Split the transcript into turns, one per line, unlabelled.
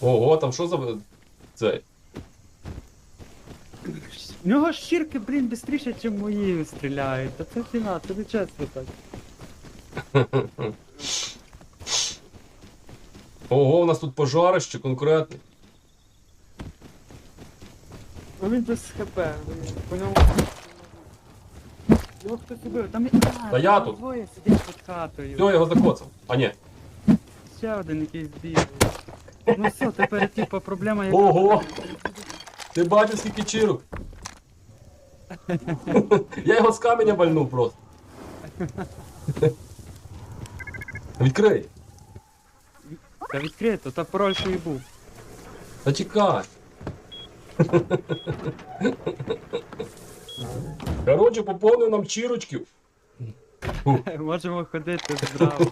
Ого, там що за. Це.
В нього щірки, блін, швидше, ніж мої стріляють. Та це фіна, це не чесно так.
Ого, у нас тут пожарище конкретне.
Ну він без хп, блін, по ньому. Його хтось убив, там і. А,
Та я
там
тут.
Двоє сидять під хатою.
Все, я його закоцав. А ні.
Ще один якийсь бігає. Ну все, тепер типа проблема як.
Ого! Ти бачиш скільки чирок. Я його з каменя вальнув просто. Відкрий.
Та відкрито, та пароль що і був.
Та чекай. Коротше, поповнив нам чірочків.
Можемо ходити здраво.